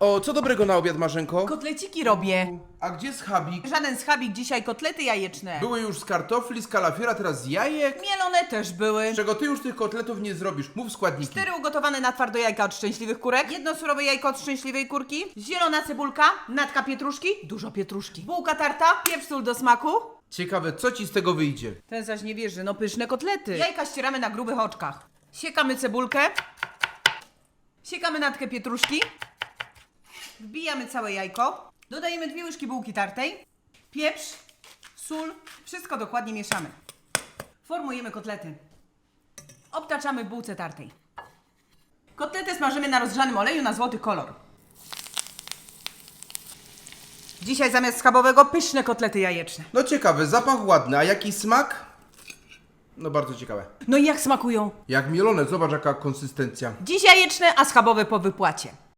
O, co dobrego na obiad, Marzenko? Kotleciki robię. A gdzie schabik? Żaden schabik, dzisiaj kotlety jajeczne. Były już z kartofli, z kalafiora, teraz z jajek? Mielone też były. Czego ty już tych kotletów nie zrobisz? Mów składniki. Cztery ugotowane na twardo jajka od szczęśliwych kurek, jedno surowe jajko od szczęśliwej kurki, zielona cebulka, natka pietruszki, dużo pietruszki, bułka tarta, pieprz sól do smaku. Ciekawe, co ci z tego wyjdzie? Ten zaś nie wierzy, no pyszne kotlety. Jajka ścieramy na grubych oczkach. Siekamy cebulkę, siekamy natkę pietruszki, wbijamy całe jajko, dodajemy dwie łyżki bułki tartej, pieprz, sól, wszystko dokładnie mieszamy. Formujemy kotlety. Obtaczamy w bułce tartej. Kotlety smażymy na rozgrzanym oleju na złoty kolor. Dzisiaj zamiast schabowego pyszne kotlety jajeczne. No ciekawe, zapach ładny, a jaki smak? No bardzo ciekawe. No i jak smakują? Jak mielone, zobacz jaka konsystencja. Dziś jajeczne, a schabowe po wypłacie.